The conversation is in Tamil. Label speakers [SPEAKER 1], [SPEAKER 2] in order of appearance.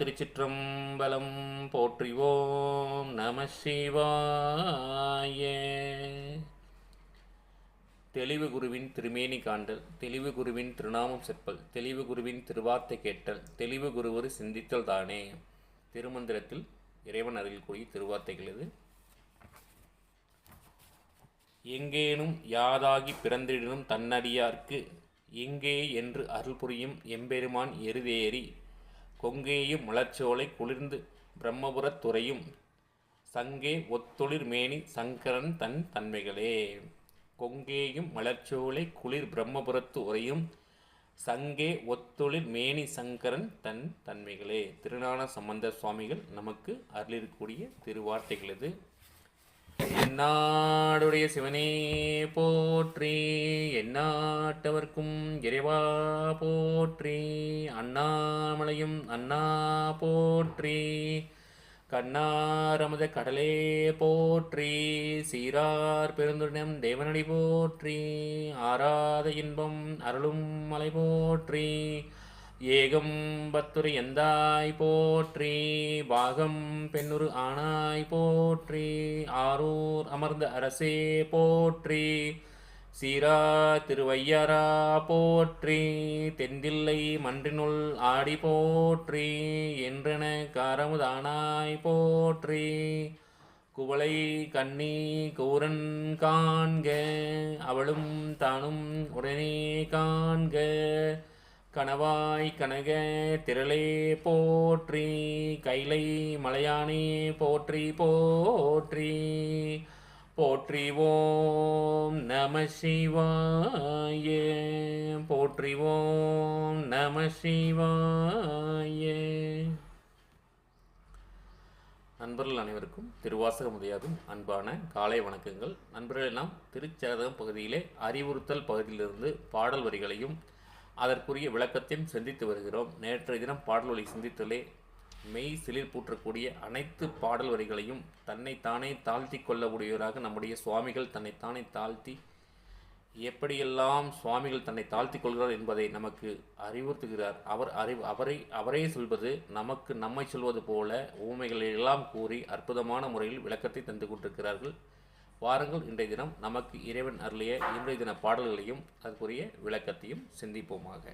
[SPEAKER 1] திருச்சிற்றம்பலம் போற்றிவோம் நம சிவாய. தெளிவு குருவின் திருமேனி காண்டல் தெளிவு குருவின் திருநாமம் செப்பல் தெளிவு குருவின் திருவார்த்தை கேட்டல் தெளிவு குருவர் சிந்தித்தல் தானே. திருமந்திரத்தில் இறைவன் அருகில் கூடிய திருவார்த்தைகள் இது எங்கேனும் யாதாகி பிறந்திடனும் தன்னடியார்க்கு எங்கே என்று அருள் புரியும் எம்பெருமான் எருதேறி கொங்கேயும் மலர்ச்சோலை குளிர்ந்து பிரம்மபுரத் துறையும். சங்கே ஒத்தொளிர் மேனி சங்கரன் தன் தன்மைகளே. கொங்கேயும் மலர்ச்சோலை குளிர் பிரம்மபுரத்து உரையும் சங்கே ஒத்தொளிர் மேனி சங்கரன் தன் தன்மைகளே. திருநான சம்பந்த சுவாமிகள் நமக்கு அருளிருக்கூடிய திருவார்த்தைகள் இது. என்னாடுடைய சிவனே போற்றி எந்நாட்டவர்க்கும் இறைவா போற்றி அண்ணாமலையும் அண்ணா போற்றி கண்ணாரமத கடலே போற்றி சீரார் பெருந்துடம் தேவனடி போற்றி ஆராத இன்பம் அருளும் மலை போற்றி ஏகம்பத்துரை எந்தாய் போற்றி பாகம் பெண்ணுரு ஆனாய் போற்றி ஆரூர் அமர்ந்த அரசே போற்றி சீரா திருவையாரா போற்றி தெந்தில்லை மன்றினுள் ஆடி போற்றி என்றென காரமுதானாய் போற்றி குவளை கண்ணி கூரன் காண்க அவளும் தானும் உடனே காண்க கணவாய் கனக திரளே போற்றி கைலை மலையானே போற்றி போற்றி. போற்றி ஓம் நம சிவாய போற்றி ஓம் நம சிவாய. நண்பர்கள் அனைவருக்கும் திருவாசகமுடியாதும் அன்பான காலை வணக்கங்கள். நண்பர்கள் எல்லாம் திருச்சேதகம் பகுதியிலே அறிவுறுத்தல் பகுதியிலிருந்து பாடல் வரிகளையும் அதற்குரிய விளக்கத்தையும் சிந்தித்து வருகிறோம். நேற்றைய தினம் பாடல் வழி சிந்தித்தலே மெய் சிலிர் பூற்றக்கூடிய அனைத்து பாடல் வரிகளையும் தன்னைத்தானே தாழ்த்தி கொள்ளக்கூடியவராக நம்முடைய சுவாமிகள் தன்னைத்தானே தாழ்த்தி எப்படியெல்லாம் சுவாமிகள் தன்னை தாழ்த்தி கொள்கிறார் என்பதை நமக்கு அறிவுறுத்துகிறார். அவர் அறிவு அவரை அவரே சொல்வது நமக்கு நம்மை சொல்வது போல ஊமைகளை எல்லாம் கூறி அற்புதமான முறையில் விளக்கத்தை தந்து கொண்டிருக்கிறார்கள். வாருங்கள் இன்றைய தினம் நமக்கு இறைவன் அருளிய இன்றைய தின பாடல்களையும் அதற்குரிய விளக்கத்தையும் சிந்திப்போமாக.